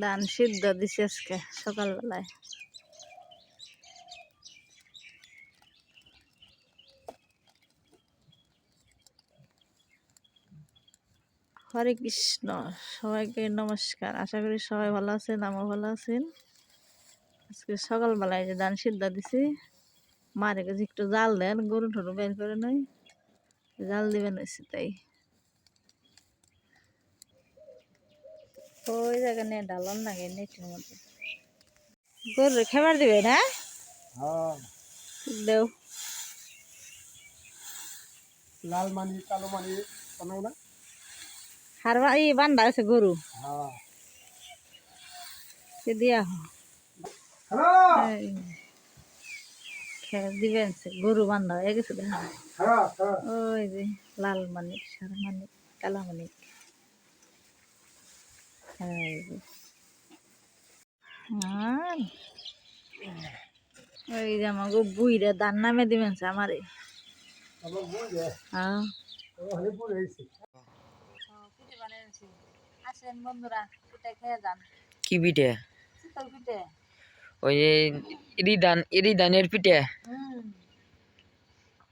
ধান সিদ্ধ দিছে আজকে সকালবেলায়। হরে কৃষ্ণ, সবাইকে নমস্কার। আশা করি সবাই ভালো আছেন, আমিও ভালো আছেন আজকে সকালবেলায় যে ধান সিদ্ধ দিছি মারে কাছে একটু জাল দেন গরু টরু বের করে নই। জাল দিবেন হয়েছে তাই। ওই জায়গা নিয়ে ডালন লাগে নেটের মধ্যে। গরু খাবার দিবে না? হ্যাঁ। দেও। লাল মানি কালো মানি বানাও না? হারবা ই বান্ধা আছে গরু। হ্যাঁ। সে দিয়া হ্যালো! এই, দিবেন সে গরু বান্ধা হয়ে গেছে। হ্যাঁ হ্যাঁ। ওই যে লাল মানিক সাদা মানিক কালা মানিক এই ওই যে আমাকে বুইরা দান নামে দিবেন আমারে বুঝে কি পিঠে? পিঠে। ওই যে ইরি ধানের পিঠে?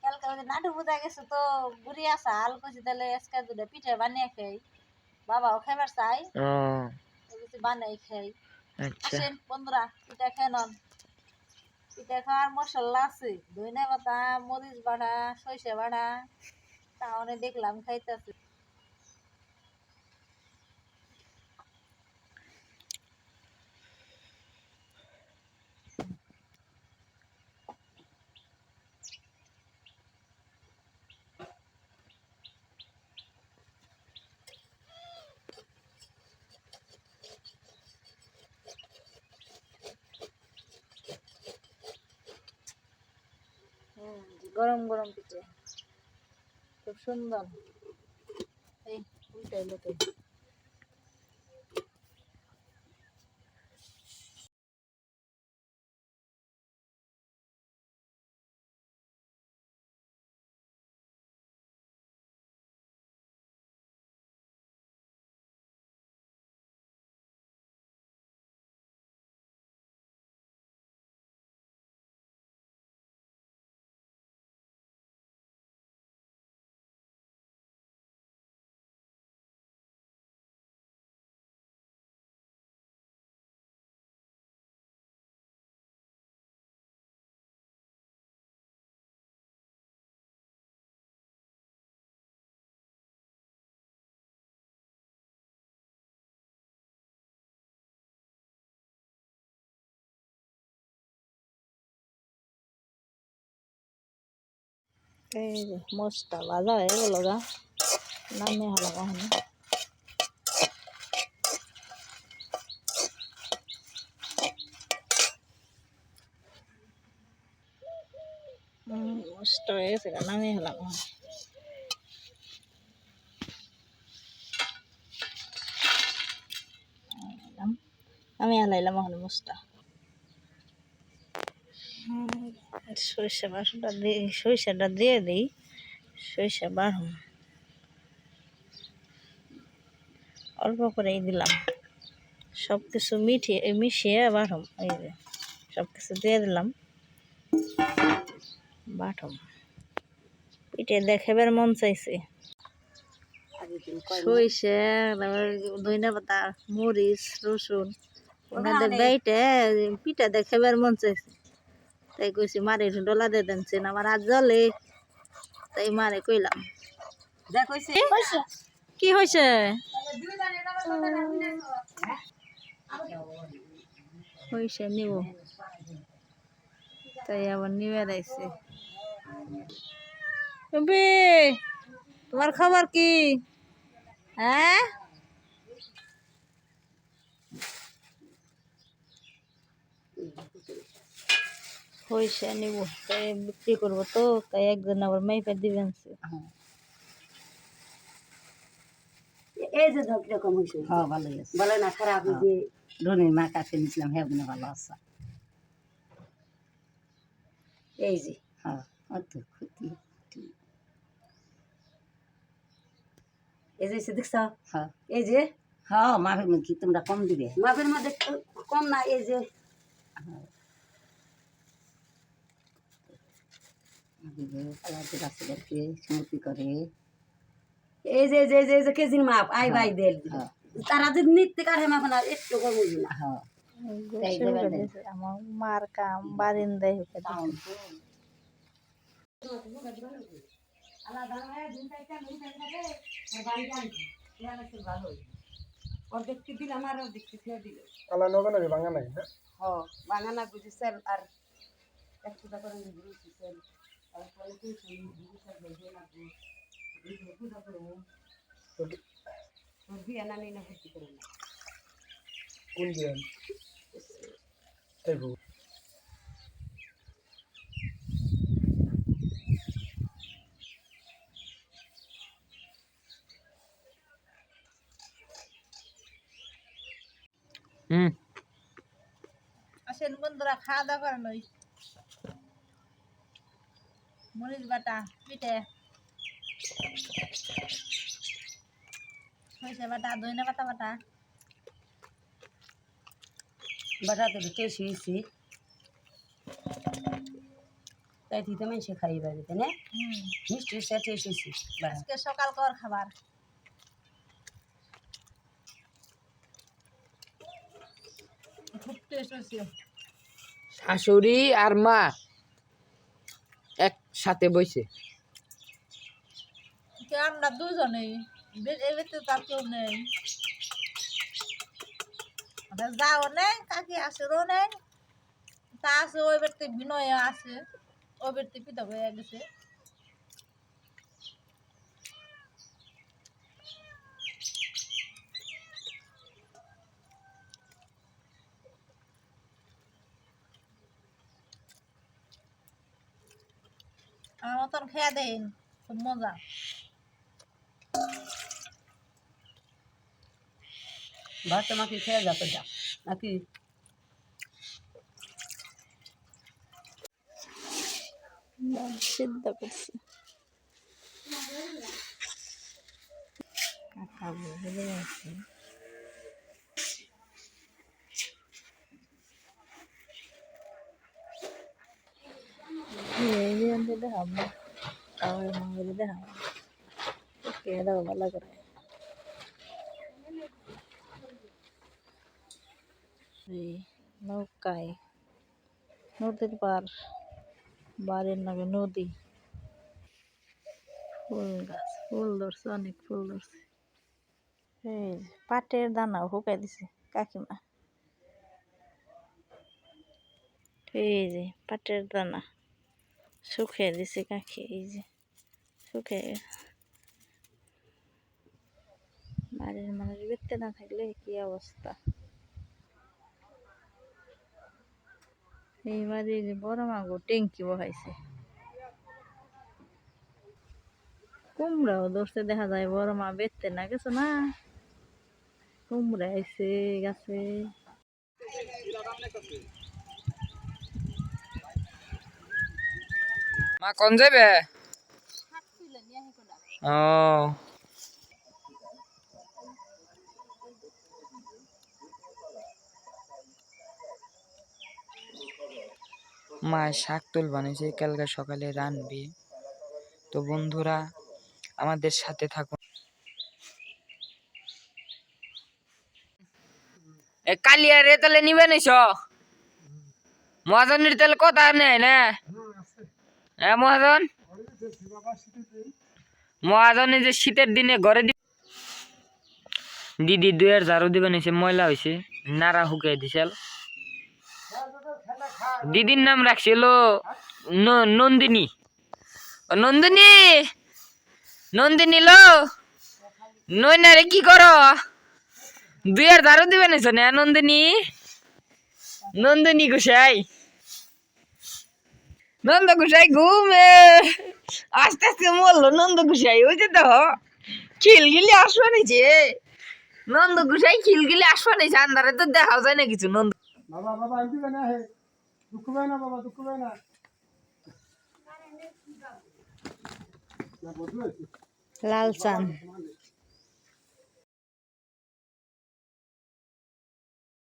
কালকে নাটু পূজা গেছে তো বুড়ি আসা আল কইছি তাহলে আজকে দুটো পিঠে বানিয়ে খাই। বাবাও খাইবার চাই? কিছু বানাই খাই। আচ্ছা। আসেন বন্ধুরা পিঠা খেয়ে নন। পিঠা খাওয়ার মশলা আছে ধনে পাতা মরিচ বাড়া সরিষা বাড়া তাহলে দেখলাম খাইতেছে। গরম গরম পিঠে। খুব সুন্দর। এই উল্টাই লোকে এই যে মশটা ভাজা হয়ে গেল গা নামে হলো কখনো মস্ত হয়ে গেছে গা নামে হলো কখনো আমি হালাইলাম এখন সরিষা বাসনটা দিয়ে সরিষাটা দিয়ে দিই। সরিষা বাড়ুন অল্প করেই দিলাম। সব কিছু মিঠিয়ে মিশিয়ে বাড়ুম এই যে সব কিছু দিয়ে দিলাম। বাটম পিঠে দেখাবার মন চাইছে। সরিষা তারপর ধনিয়া পাতা মরিচ রসুন ওনাদের বেটে পিঠা দেখাবার মন চাইছে। তাই কইছি মারে ডলা দিয়ে দেনছেন আমার হাত জলে তাই মারে কইলাম। কি হয়েছে হয়েছে নিব তাই আবার নিবে রাইছে তোমার খবর কি? হ্যাঁ? পয়সা নিব তাই বিক্রি করব তো তাই একজন আবার মাইপা দিবেন সে। এই যে ধর কীরকম হয়েছে হ্যাঁ ভালোই আছে। বলে না খারাপ এই যে ধনির মা কাছে নিয়েছিলাম হ্যাঁ গুলো ভালো আছে। এই যে। হ্যাঁ অত ক্ষতি এই যে দেখছ? হ্যাঁ এই যে। হ্যাঁ মাফের তোমরা কম দিবে। মাপের মধ্যে কম না এই যে। দিবে পালাতে রাস্তাদেরকে স্মৃতি করে এই যে এই যে এই যে- এই যে কেজির মাপ আই ভাই দেল। হ্যাঁ। তারা যদি একটু বুঝি না। হ্যাঁ। আমার মার কাম বারিন্দায় অর্ধেকটি অর্ধেকটি ছেড়ে দিল কালা নবে নাকি ভাঙা না হ বাঙানা বুঝেছেন আর একটু করে বুঝে কোন দিয়ে তাই হুম। আসেন বন্ধুরা খাওয়া দাওয়া করেন ওই। মরিচ বাটা পিঠে। সরিষা বাটা দইনা পাতা বাটা। বাটাতে টেস্ট হয়েছি তাই দিতে মানুষে খাই বাড়িতে না? মিষ্টি সে টেস্ট হয়েছি বাড়া আজকে সকাল কর খাবার। খুব টেস্ট হয়েছে। শাশুড়ি আর মা। একসাথে বইছে। আমরা দুজনেই? কেউ নেই। যাও, নেই, কাকি আসেরও নেই। তা আছে ওই ব্যক্তি বিনয় আছে। ওই ব্যক্তি পিতা হয়ে গেছে আমার মতন খেয়ে দেন খুব মজা। ভাত তোমাকে খেয়ে যাতে যা। নাকি? সিদ্ধ করছি। খাব ভুলে গেছি। এই যে আমি দেখাবো না তাহলে মাঙ্গলি দেখাবো কে দাও ভালো করে নৌকায় নদীর পার বাড়ির নামে নদী ফুল গাছ ফুল ধরছে অনেক ফুল ধরছে এই পাটের দানা শুকাই দিছে কাকিমা এই যে পাটের দানা শুকিয়ে দিছে কাকি এই যে শুকিয়ে বাড়ির মানুষ বেরতে না থাকলে কি অবস্থা? এই বাড়ি যে বড় মাগো ট্যাঙ্কি বহাইছে। কুমড়াও ধরছে, দেখা যায় বড় মা বেচতে না, গেছো না। কুমড়া আইছে, গাছে। মা কোন যাবে ও। মা শাক তুল বানিয়েছে, কালকে সকালে রানবে। তো বন্ধুরা, আমাদের সাথে থাকুন। কালিয়া রে তাহলে নিবে নিছ? মহাজনের তাহলে কথা নেই না? হ্যাঁ মহাজন। মহাজনে যে শীতের দিনে ঘরে দিদি দুয়ের ঝাড়ু দিবে নিছে, ময়লা হয়েছে নাড়া হুকাই দিছিল দিদির নাম রাখছিল নন্দিনী। নন্দিনী? নন্দিনী লো। নইনারে কি করো? দুয়ের ঝাড়ু দিবে নিছো না, নন্দিনী? নন্দিনী গোসাই। নন্দ গোসাই ঘুমে। আস্তে আস্তে মরলো নন্দ গোসাই ওই যে দেখো খিলগিলি আসবা নিছে নন্দ গোসাই খিলগিলি আসবা নিছে আন্ধারে তো দেখাও যায় না কিছু নন্দ বাবা বাবা আমি দিবে না হে দুঃখ পাই না বাবা দুঃখ পাই না। লাল চান।